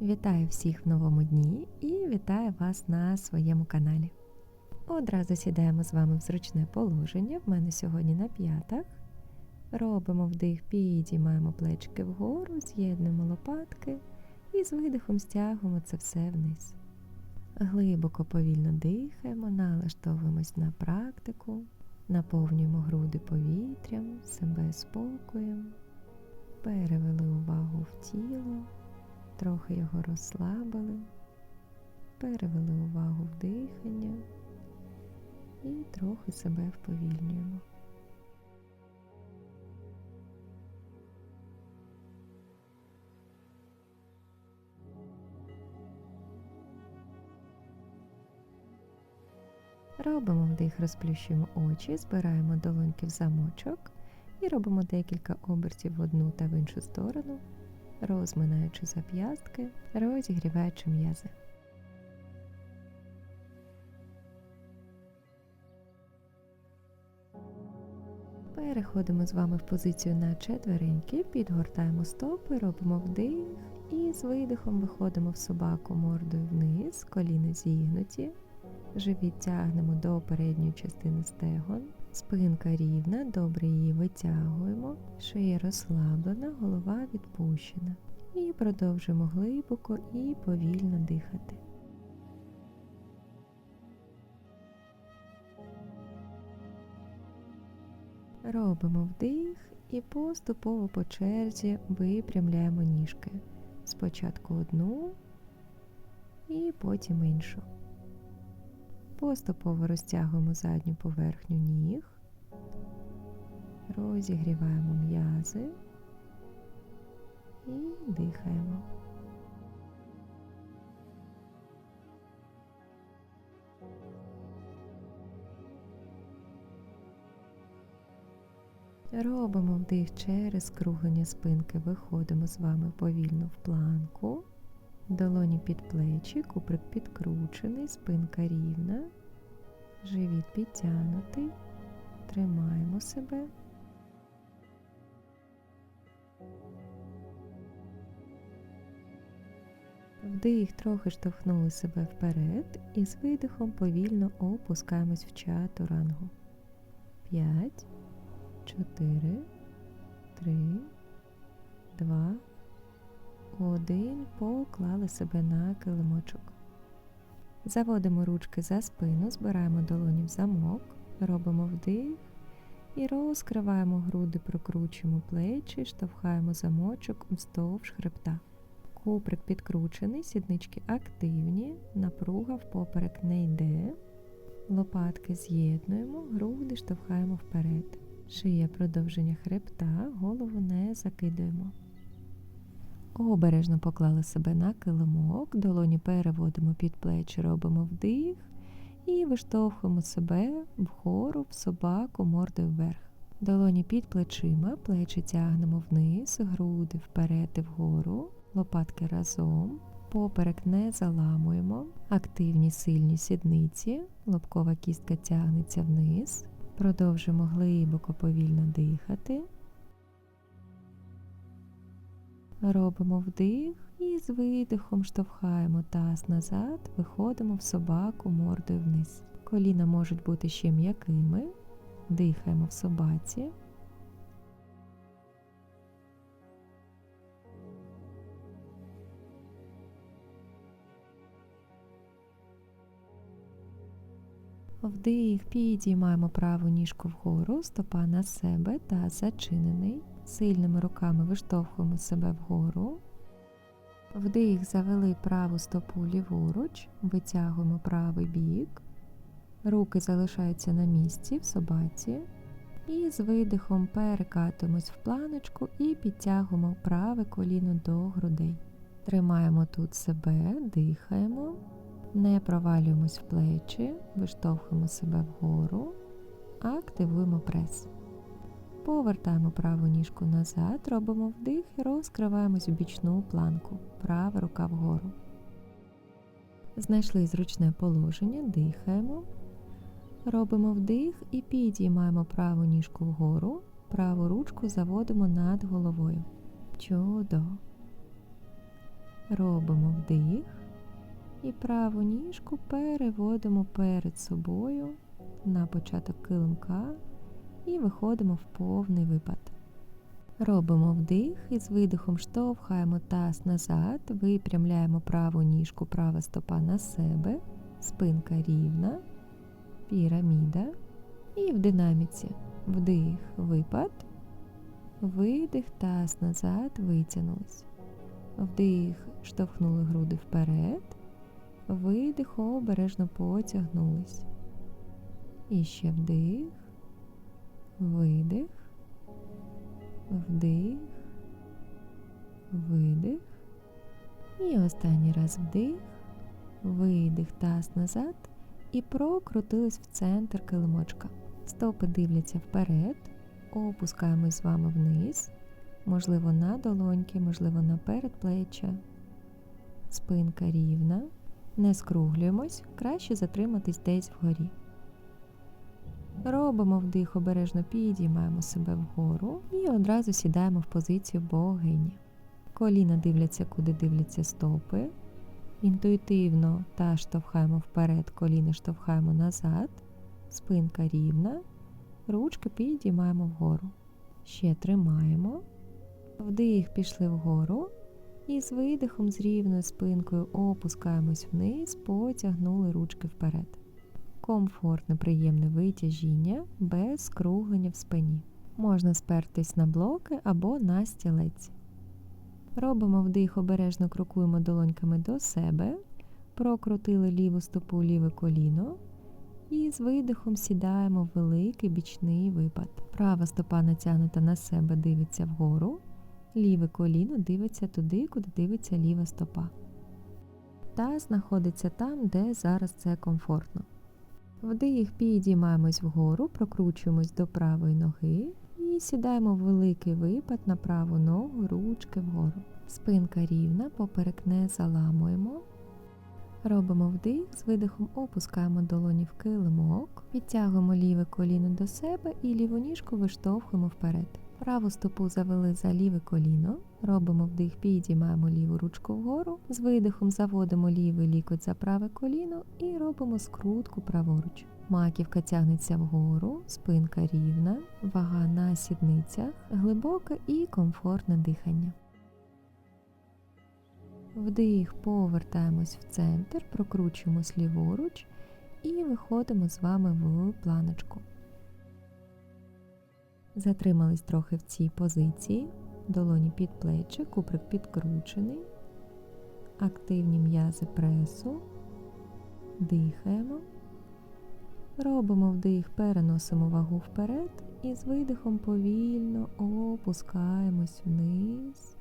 Вітаю всіх в новому дні і вітаю вас на своєму каналі. Одразу сідаємо з вами в зручне положення. В мене сьогодні на п'ятах. Робимо вдих, підіймаємо плечики вгору, з'єднуємо лопатки і з видихом стягуємо це все вниз. Глибоко повільно дихаємо, налаштовуємось на практику, наповнюємо груди повітрям, себе спокоєм, перевели увагу в тіло трохи його розслабили, перевели увагу в дихання і трохи себе вповільнюємо. Робимо вдих, розплющуємо очі, збираємо долоньки в замочок і робимо декілька обертів в одну та в іншу сторону розминаючи зап'ястки, розігріваючи м'язи. Переходимо з вами в позицію на четвереньки, підгортаємо стопи, робимо вдих і з видихом виходимо в собаку мордою вниз, коліна зігнуті, живіт тягнемо до передньої частини стегон, спинка рівна, добре її витягуємо, шия розслаблена, голова відпущена. І продовжуємо глибоко і повільно дихати. Робимо вдих і поступово по черзі випрямляємо ніжки. Спочатку одну і потім іншу. Поступово розтягуємо задню поверхню ніг, розігріваємо м'язи і дихаємо. Робимо вдих через скруглення спинки, виходимо з вами повільно в планку, Долоні під плечі, куприк підкручений, спинка рівна, живіт підтягнутий, тримаємо себе. Вдих трохи штовхнули себе вперед і з видихом повільно опускаємось в чату рангу. 5, 4, Поклали себе на килимочок. Заводимо ручки за спину, збираємо долоні в замок, робимо вдих і розкриваємо груди, прокручуємо плечі, штовхаємо замочок вздовж хребта. Куприк підкручений, сіднички активні, напруга в поперек не йде. Лопатки з'єднуємо, груди штовхаємо вперед. Шия продовження хребта, голову не закидуємо. Обережно поклали себе на килимок, долоні переводимо під плечі, робимо вдих і виштовхуємо себе вгору в собаку мордою вверх. Долоні під плечима, плечі тягнемо вниз, груди вперед і вгору лопатки разом, поперек не заламуємо, активні сильні сідниці, лобкова кістка тягнеться вниз, продовжимо глибоко повільно дихати. Робимо вдих і з видихом штовхаємо таз назад, виходимо в собаку мордою вниз. Коліна можуть бути ще м'якими, дихаємо в собаці. Вдих, підіймаємо праву ніжку вгору, стопа на себе та зачинений. Сильними руками виштовхуємо себе вгору. Вдих, завели праву стопу ліворуч, витягуємо правий бік. Руки залишаються на місці в собаці. І з видихом перекатуємось в планочку і підтягуємо праве коліно до грудей. Тримаємо тут себе, дихаємо. Не провалюємось в плечі, виштовхуємо себе вгору, активуємо прес. Повертаємо праву ніжку назад, робимо вдих і розкриваємось в бічну планку. Права рука вгору. Знайшли зручне положення, дихаємо. Робимо вдих і підіймаємо праву ніжку вгору, праву ручку заводимо над головою. Чудово. Робимо вдих і праву ніжку переводимо перед собою на початок килимка і виходимо в повний випад. Робимо вдих і з видихом штовхаємо таз назад, випрямляємо праву ніжку, права стопа на себе, спинка рівна, піраміда. І в динаміці вдих, випад, видих, таз назад, витягнулись. Вдих, штовхнули груди вперед, видих, обережно потягнулись. І ще вдих, видих, вдих, видих. І останній раз вдих, видих, таз назад і прокрутились в центр килимочка. Стопи дивляться вперед, опускаємось з вами вниз, можливо, на долоньки, можливо, на передплеччя. Спинка рівна. Не скруглюємось, краще затриматись десь вгорі. Робимо вдих, обережно підіймаємо себе вгору і одразу сідаємо в позицію богині. Коліна дивляться, куди дивляться стопи. Інтуїтивно та штовхаємо вперед, коліна штовхаємо назад, спинка рівна, ручки підіймаємо вгору. Ще тримаємо. Вдих пішли вгору. І з видихом з рівною спинкою опускаємось вниз, потягнули ручки вперед. Комфортне, приємне витяжіння без скруглення в спині. Можна спертись на блоки або на стілець. Робимо вдих, обережно крокуємо долоньками до себе, прокрутили ліву стопу, ліве коліно. І з видихом сідаємо в великий бічний випад. Права стопа натягнута на себе, дивиться вгору. Ліве коліно дивиться туди, куди дивиться ліва стопа. Та знаходиться там, де зараз це комфортно. Вдих підіймаємось вгору, прокручуємось до правої ноги і сідаємо в великий випад на праву ногу, ручки вгору. Спинка рівна, поперек не заламуємо. Робимо вдих, з видихом опускаємо долоні в килимок, підтягуємо ліве коліно до себе і ліву ніжку виштовхуємо вперед. Праву стопу завели за ліве коліно, робимо вдих, підіймаємо ліву ручку вгору, з видихом заводимо лівий лікоть за праве коліно і робимо скрутку праворуч. Маківка тягнеться вгору, спинка рівна, вага на сідницях, глибоке і комфортне дихання. Вдих, повертаємось в центр, прокручуємось ліворуч і виходимо з вами в планочку. Затримались трохи в цій позиції, долоні під плечі, куприк підкручений, активні м'язи пресу, дихаємо, робимо вдих, переносимо вагу вперед і з видихом повільно опускаємось вниз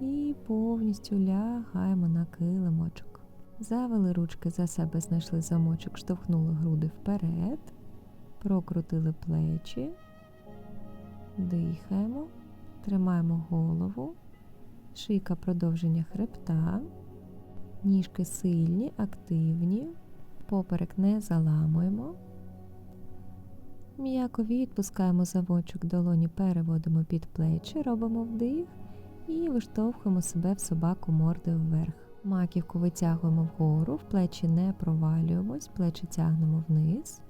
і повністю лягаємо на килимочок. Завели ручки за себе, знайшли замочок, штовхнули груди вперед, прокрутили плечі. Дихаємо, тримаємо голову, шийка продовження хребта, ніжки сильні, активні, поперек не заламуємо. М'яко відпускаємо замочок долоні, переводимо під плечі, робимо вдих і виштовхуємо себе в собаку мордою вверх. Маківку витягуємо вгору, в плечі не провалюємось, плечі тягнемо вниз,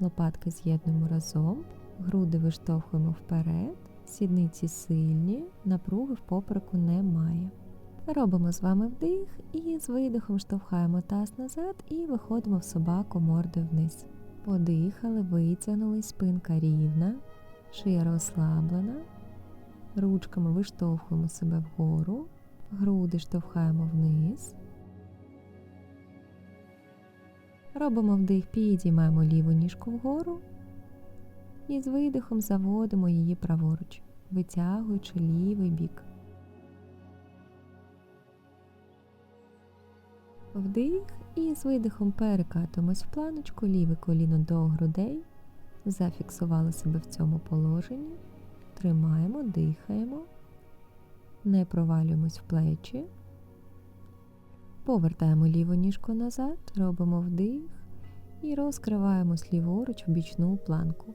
лопатки з'єднуємо разом. Груди виштовхуємо вперед, сідниці сильні, напруги в попереку немає. Робимо з вами вдих і з видихом штовхаємо таз назад і виходимо в собаку мордою вниз. Подихали, витягнули, спинка рівна, шия розслаблена. Ручками виштовхуємо себе вгору, груди штовхаємо вниз. Робимо вдих, підіймаємо ліву ніжку вгору і з видихом заводимо її праворуч, витягуючи лівий бік. Вдих і з видихом перекатуємось в планочку, ліве коліно до грудей. Зафіксували себе в цьому положенні. Тримаємо, дихаємо, не провалюємось в плечі. Повертаємо ліву ніжку назад, робимо вдих і розкриваємось ліворуч в бічну планку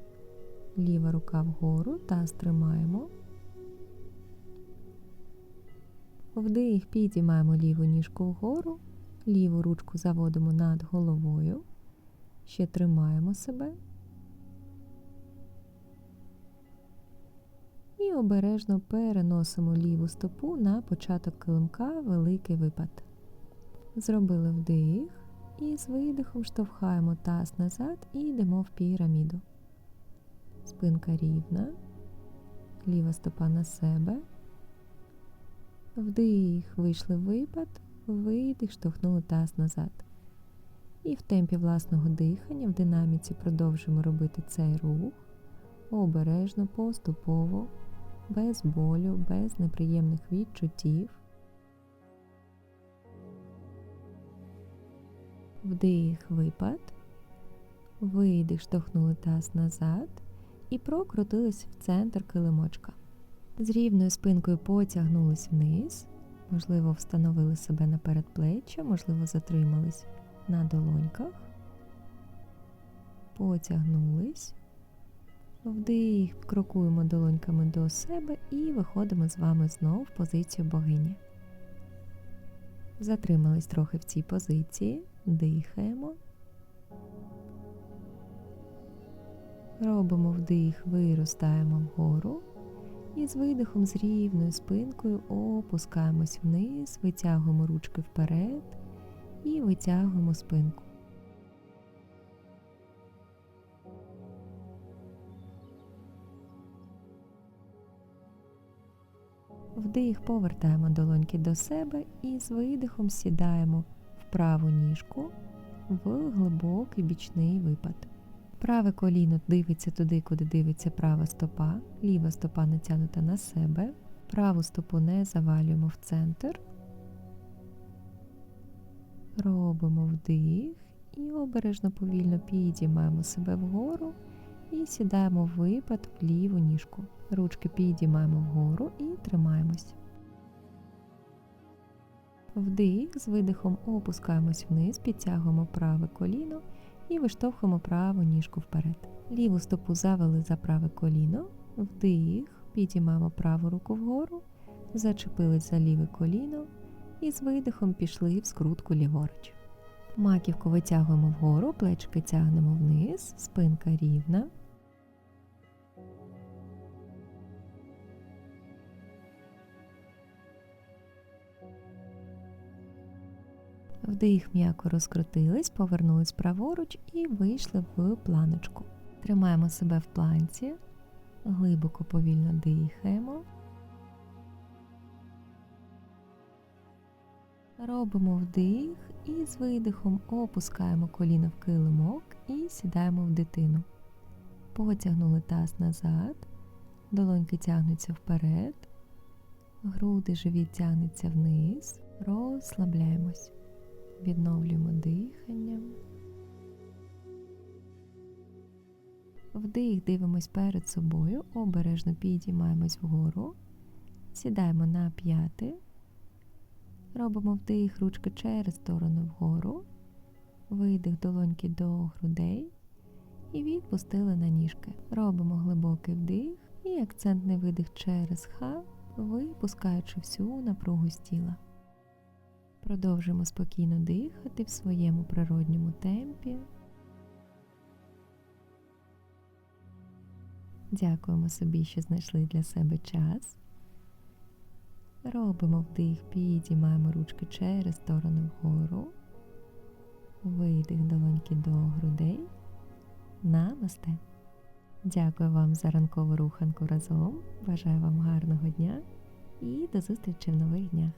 ліва рука вгору, таз тримаємо. Вдих, підіймаємо ліву ніжку вгору, ліву ручку заводимо над головою. Ще тримаємо себе. І обережно переносимо ліву стопу на початок килимка великий випад. Зробили вдих і з видихом штовхаємо таз назад і йдемо в піраміду. Спинка рівна, ліва стопа на себе. Вдих, вийшли випад, видих, штовхнули таз назад. І в темпі власного дихання, в динаміці продовжуємо робити цей рух обережно, поступово, без болю, без неприємних відчуттів. Вдих, випад, видих, штовхнули таз назад і прокрутились в центр килимочка. З рівною спинкою потягнулись вниз, можливо, встановили себе на передплеччя, можливо, затримались на долоньках, потягнулись, вдих, крокуємо долоньками до себе і виходимо з вами знову в позицію богині. Затримались трохи в цій позиції, дихаємо. Робимо вдих, виростаємо вгору. І з видихом з рівною спинкою опускаємось вниз, витягуємо ручки вперед і витягуємо спинку. Вдих повертаємо долоньки до себе і з видихом сідаємо в праву ніжку в глибокий бічний випад. Праве коліно дивиться туди, куди дивиться права стопа, ліва стопа натягнута на себе, праву стопу не завалюємо в центр. Робимо вдих і обережно повільно підіймаємо себе вгору і сідаємо в випад в ліву ніжку. Ручки підіймаємо вгору і тримаємось. Вдих з видихом опускаємось вниз, підтягуємо праве коліно і виштовхуємо праву ніжку вперед. Ліву стопу завели за праве коліно, вдих, підіймаємо праву руку вгору, зачепили за ліве коліно і з видихом пішли в скрутку ліворуч. Маківку витягуємо вгору, плечки тягнемо вниз, спинка рівна. Вдих м'яко розкрутились, повернулись праворуч і вийшли в планочку. Тримаємо себе в планці, глибоко повільно дихаємо. Робимо вдих і з видихом опускаємо коліно в килимок і сідаємо в дитину. Потягнули таз назад, долоньки тягнуться вперед, груди живіт тягнеться вниз, розслабляємось відновлюємо дихання. Вдих, дивимось перед собою, обережно підіймаємось вгору, сідаємо на п'яти, робимо вдих, ручки через сторону вгору, видих долоньки до грудей і відпустили на ніжки. Робимо глибокий вдих і акцентний видих через ха, випускаючи всю напругу з тіла. Продовжуємо спокійно дихати в своєму природньому темпі. Дякуємо собі, що знайшли для себе час. Робимо вдих, підіймаємо ручки через сторону вгору. Видих долоньки до грудей. Намасте. Дякую вам за ранкову руханку разом. Бажаю вам гарного дня і до зустрічі в нових днях.